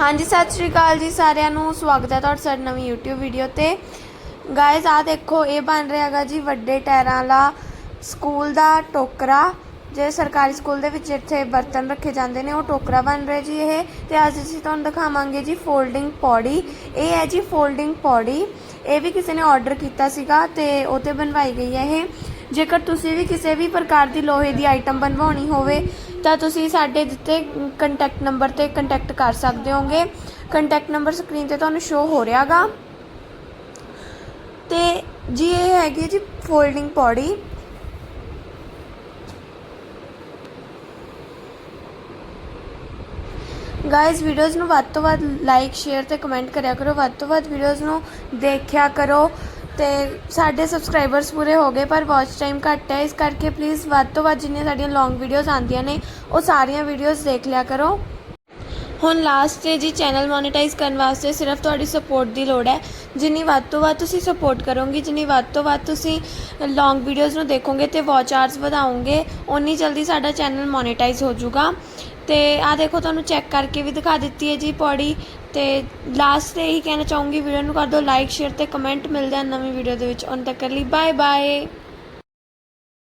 ਹਾਂਜੀ, ਸਤਿ ਸ਼੍ਰੀ ਅਕਾਲ ਜੀ ਸਾਰਿਆਂ ਨੂੰ। ਸਵਾਗਤ ਹੈ ਤੁਹਾਡਾ ਸਾਡੀ ਨਵੀਂ YouTube ਵੀਡੀਓ ਤੇ। ਗਾਇਜ਼ ਆ ਦੇਖੋ, ਇਹ ਬਣ ਰਿਹਾ ਹੈਗਾ ਜੀ ਵੱਡੇ ਟਾਇਰਾਂ ਵਾਲਾ ਸਕੂਲ ਦਾ ਟੋਕਰਾ। ਜੇ ਸਰਕਾਰੀ ਸਕੂਲ ਦੇ ਵਿੱਚ ਇੱਥੇ ਬਰਤਨ ਰੱਖੇ ਜਾਂਦੇ ਨੇ, ਉਹ ਟੋਕਰਾ ਬਣ ਰਿਹਾ ਜੀ ਇਹ। ਤੇ ਅੱਜ ਅਸੀਂ ਤੁਹਾਨੂੰ ਦਿਖਾਵਾਂਗੇ ਜੀ ਫੋਲਡਿੰਗ ਪੌੜੀ। ਇਹ ਹੈ ਜੀ ਫੋਲਡਿੰਗ ਪੌੜੀ। ਇਹ ਵੀ ਕਿਸੇ ਨੇ ਆਰਡਰ ਕੀਤਾ ਸੀਗਾ ਤੇ ਉਹ ਤੇ ਬਣਵਾਈ ਗਈ ਹੈ ਇਹ। ਜੇਕਰ ਤੁਸੀਂ ਵੀ ਕਿਸੇ ਵੀ ਪ੍ਰਕਾਰ ਦੀ ਲੋਹੇ ਦੀ ਆਈਟਮ ਬਣਵਾਉਣੀ ਹੋਵੇ, ਤਾਂ ਤੁਸੀਂ ਸਾਡੇ ਦਿੱਤੇ ਕੰਟੈਕਟ ਨੰਬਰ ਤੇ ਕੰਟੈਕਟ ਕਰ ਸਕਦੇ ਹੋਗੇ। ਕੰਟੈਕਟ ਨੰਬਰ ਸਕਰੀਨ ਤੇ ਤੁਹਾਨੂੰ ਸ਼ੋ ਹੋ ਰਿਹਾਗਾ। ਤੇ ਜੀ ਇਹ ਹੈਗੀ ਜੀ ਫੋਲਡਿੰਗ ਪੌੜੀ। ਗਾਇਜ਼ ਵੀਡੀਓਜ਼ ਨੂੰ ਵੱਧ ਤੋਂ ਵੱਧ ਲਾਈਕ ਸ਼ੇਅਰ ਤੇ ਕਮੈਂਟ ਕਰਿਆ ਕਰੋ। ਵੱਧ ਤੋਂ ਵੱਧ ਵੀਡੀਓਜ਼ ਨੂੰ ਦੇਖਿਆ ਕਰੋ। ਤੇ ਸਾਡੇ ਸਬਸਕ੍ਰਾਈਬਰਸ ਪੂਰੇ ਹੋ ਗਏ, ਪਰ ਵਾਚ ਟਾਈਮ ਘੱਟ ਹੈ, ਇਸ ਕਰਕੇ ਪਲੀਜ਼ ਵੱਧ ਤੋਂ ਵੱਧ ਜਿੰਨੀਆਂ ਸਾਡੀਆਂ ਲੌਂਗ ਵੀਡੀਓਜ਼ ਆਉਂਦੀਆਂ ਨੇ, ਉਹ ਸਾਰੀਆਂ ਵੀਡੀਓਜ਼ ਦੇਖ ਲਿਆ ਕਰੋ। ਹੁਣ ਲਾਸਟ ਤੇ ਜੀ ਚੈਨਲ ਮੋਨੇਟਾਈਜ਼ ਕਰਨ ਵਾਸਤੇ ਸਿਰਫ ਤੁਹਾਡੀ ਸਪੋਰਟ ਦੀ ਲੋੜ ਹੈ। ਜਿੰਨੀ ਵੱਧ ਤੋਂ ਵੱਧ ਤੁਸੀਂ ਸਪੋਰਟ ਕਰੋਗੇ, ਜਿੰਨੀ ਵੱਧ ਤੋਂ ਵੱਧ ਤੁਸੀਂ ਲੌਂਗ ਵੀਡੀਓਜ਼ ਨੂੰ ਦੇਖੋਗੇ ਤੇ ਵਾਚ ਆਰਸ ਵਧਾਓਗੇ, ਓਨੀ ਜਲਦੀ ਸਾਡਾ ਚੈਨਲ ਮੋਨੇਟਾਈਜ਼ ਹੋ ਜਾਊਗਾ ਤੇ ਆ ਦੇਖੋ, ਤੁਹਾਨੂੰ ਚੈੱਕ ਕਰਕੇ ਵੀ ਦਿਖਾ ਦਿੱਤੀ ਹੈ ਜੀ ਪੌੜੀ। ਤੇ ਲਾਸਟ ਤੇ ਇਹੀ ਕਹਿਣਾ ਚਾਹੂੰਗੀ ਵੀਡੀਓ ਨੂੰ ਕਰ ਦਿਓ ਲਾਈਕ ਸ਼ੇਅਰ ਤੇ ਕਮੈਂਟ ਮਿਲਦੇ ਆ ਨਵੀਂ ਵੀਡੀਓ ਦੇ ਵਿੱਚ। ਉਨ ਤੱਕ ਲਈ ਬਾਏ ਬਾਏ